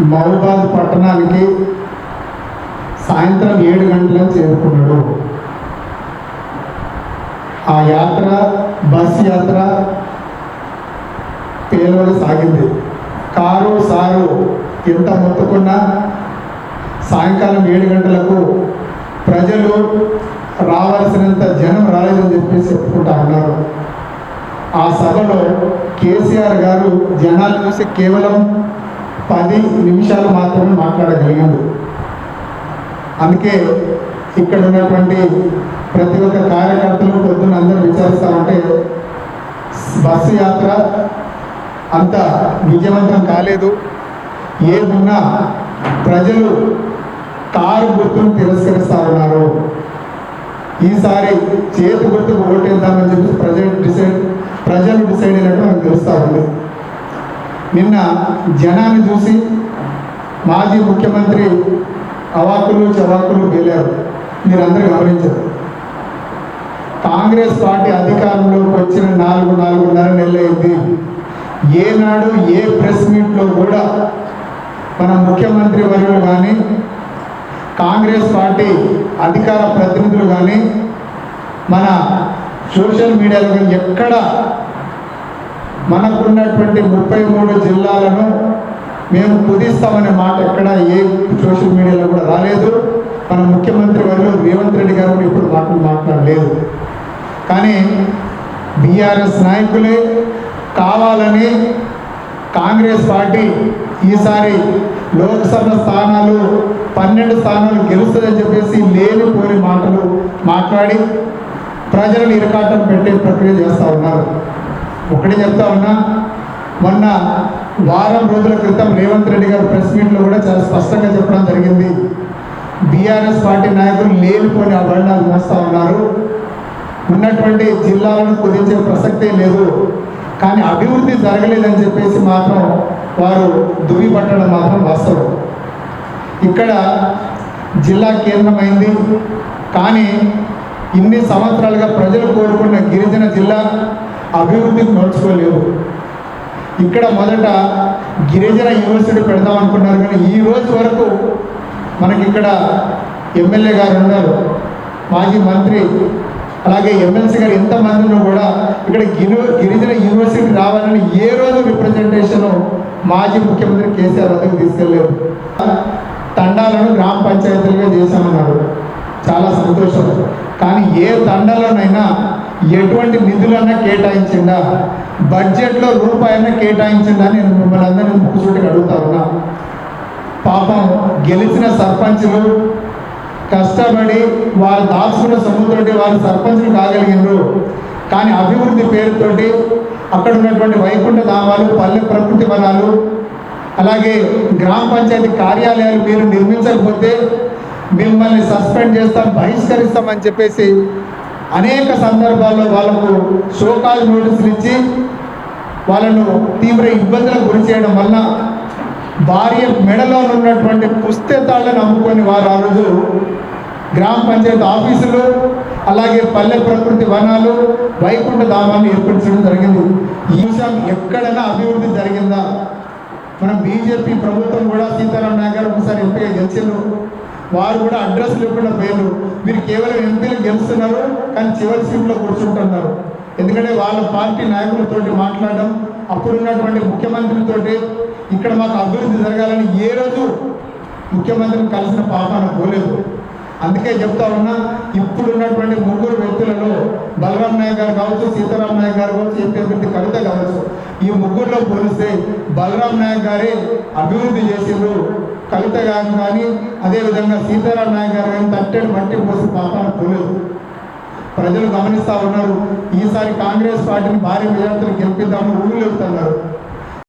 మౌబాద్ పట్టణానికి సాయంత్రం ఏడు గంటలకు చేరుకున్నాడు. ఆ యాత్ర బస్ యాత్ర పేలవలు సాగింది. కారు సారు ఎంత మొత్తుకున్నా సాయంకాలం ఏడు గంటలకు ప్రజలు రావాల్సినంత జనం రాలేదని చెప్పేసి చెప్పుకుంటా ఉన్నారు. ఆ సభలో కేసీఆర్ గారు జనాలు చూసి కేవలం పది నిమిషాలు మాత్రమే మాట్లాడగలిగాడు. అందుకే ఇక్కడ ఉన్నటువంటి ప్రతి ఒక్క కార్యకర్తలు పొద్దున్న అందరూ విచారిస్తూ ఉంటే బస్సు యాత్ర అంత విజయవంతం కాలేదు. ఏమున్నా ప్రజలు కారు గుర్తును తిరస్కరిస్తా ఉన్నారు. ఈసారి చేతి గుర్తుకు ఓటేద్దామని చెప్పి ప్రజలు డిసైడ్ ప్రజలు డిసైడ్ అయినట్టు మనకు తెలుస్తూ ఉంది. నిన్న జనాన్ని చూసి మాజీ ముఖ్యమంత్రి అవాకులు చవాకులు వెళ్ళారు మీరందరూ గమనించారు. కాంగ్రెస్ పార్టీ అధికారంలోకి వచ్చిన నాలుగు నాలుగున్నర నెలలైంది ఏనాడు ఏ ప్రెస్ మీట్లో కూడా మన ముఖ్యమంత్రి వర్యులు కానీ కాంగ్రెస్ పార్టీ అధికార ప్రతినిధులు కానీ మన సోషల్ మీడియాలో కానీ ఎక్కడ మనకున్నటువంటి ముప్పై మూడు జిల్లాలను మేము కుదిస్తామనే మాట ఎక్కడ ఏ సోషల్ మీడియాలో కూడా రాలేదు. మన ముఖ్యమంత్రి గారు రేవంత్ రెడ్డి గారు కూడా ఇప్పుడు మాటలు మాట్లాడలేదు. కానీ బీఆర్ఎస్ నాయకులే కావాలని కాంగ్రెస్ పార్టీ ఈసారి లోక్సభ స్థానాలు పన్నెండు స్థానాలు గెలుస్తుందని చెప్పేసి లేనిపోని మాటలు మాట్లాడి ప్రజలను ఇరకాటం పెట్టే ప్రక్రియ చేస్తూ ఉన్నారు. ఒకటి చెప్తా ఉన్నా మొన్న వారం రోజుల క్రితం రేవంత్ రెడ్డి గారు ప్రెస్ మీట్లో కూడా చాలా స్పష్టంగా చెప్పడం జరిగింది. బీఆర్ఎస్ పార్టీ నాయకులు లేనిపోని అభరణాలు మోస్తూ ఉన్నారు. ఉన్నటువంటి జిల్లాలను కుదించే ప్రసక్తే లేదు. కానీ అభివృద్ధి జరగలేదని చెప్పేసి మాత్రం వారు దువ్విపట్టడం మాత్రం వాస్తవం. ఇక్కడ జిల్లా కేంద్రమైంది. కానీ ఇన్ని సంవత్సరాలుగా ప్రజలు కోరుకున్న గిరిజన జిల్లా అభివృద్ధిని నోచుకోలేవు ఇక్కడ మొదట గిరిజన యూనివర్సిటీ పెడదాం అనుకున్నారు కానీ ఈ రోజు వరకు మనకి ఇక్కడ ఎమ్మెల్యే గారు ఉన్నారు. మాజీ మంత్రి అలాగే ఎమ్మెల్సీ గారు ఎంతమందిలో కూడా ఇక్కడ గిరి గిరిజన యూనివర్సిటీ రావాలని ఏ రోజు రిప్రజెంటేషన్ మాజీ ముఖ్యమంత్రి కేసీఆర్ వద్దకు తీసుకెళ్ళారు తండాలను గ్రామ పంచాయతీలుగా చేశామన్నారు చాలా సంతోషం. కానీ ఏ తండాలోనైనా ఎటువంటి నిధులన్నా కేటాయించిందా? బడ్జెట్లో రూపాయన్నా కేటాయించిందా నేను మిమ్మల్ని అందరినీ ముక్కుసూటికి అడుగుతా ఉన్నా. పాపం గెలిచిన సర్పంచులు కష్టపడి వారు దాచుకున్న సొమ్ముతోటి వారు సర్పంచులు కాగలిగినారు. కానీ అభివృద్ధి పేరుతోటి అక్కడ ఉన్నటువంటి వైకుంఠ ధామాలు పల్లె ప్రకృతి వనాలు అలాగే గ్రామ పంచాయతీ కార్యాలయాలు మీరు నిర్మించకపోతే మిమ్మల్ని సస్పెండ్ చేస్తాం బహిష్కరిస్తామని చెప్పేసి అనేక సందర్భాల్లో వాళ్ళకు షోకాల్ నోటీసులు ఇచ్చి వాళ్ళను తీవ్ర ఇబ్బందులకు గురి చేయడం వలన భార్య మెడలో ఉన్నటువంటి పుస్తకాలను అమ్ముకొని వారు ఆ రోజు గ్రామ పంచాయతీ ఆఫీసులు అలాగే పల్లె ప్రకృతి వనాలు వైకుంఠ ధామాన్ని ఏర్పరచడం జరిగింది. ఈ విషయం ఎక్కడైనా అభివృద్ధి జరిగిందా? మనం బీజేపీ ప్రభుత్వం కూడా సీతారాం నాయక్ గారు ఒకసారి ఎంపీగా గెలిచారు వారు కూడా అడ్రస్ లేకుండా పోయారు మీరు కేవలం ఎంపీలు గెలుస్తున్నారు కానీ చివరి సీట్లో కూర్చుంటున్నారు. ఎందుకంటే వాళ్ళ పార్టీ నాయకులతోటి మాట్లాడడం అప్పుడున్నటువంటి ముఖ్యమంత్రితోటి ఇక్కడ మాకు అభివృద్ధి జరగాలని ఏ రోజు ముఖ్యమంత్రిని కలిసిన పాపాన పోలేదు. అందుకే చెప్తా ఉన్నా ఇప్పుడున్నటువంటి ముగ్గురు వ్యక్తులలో బలరాం నాయక్ గారు కావచ్చు సీతారాం నాయక్ గారు కావచ్చు ఎంపీ అభ్యర్థి కవిత కావచ్చు ఈ ముగ్గురులో పోలిస్తే బలరాం నాయక్ గారే అభివృద్ధి చేసిండ్రు. కవిత గారు కానీ అదేవిధంగా సీతారాం నాయక్ గారు కానీ తట్టెడు మట్టి పోసి పాపాన పోలేదు. ప్రజలు గమనిస్తూ ఉన్నారు ఈసారి కాంగ్రెస్ పార్టీని భారీ మెజార్టీలు గెలిపిద్దామని ఊళ్ళు వెళ్తున్నారు.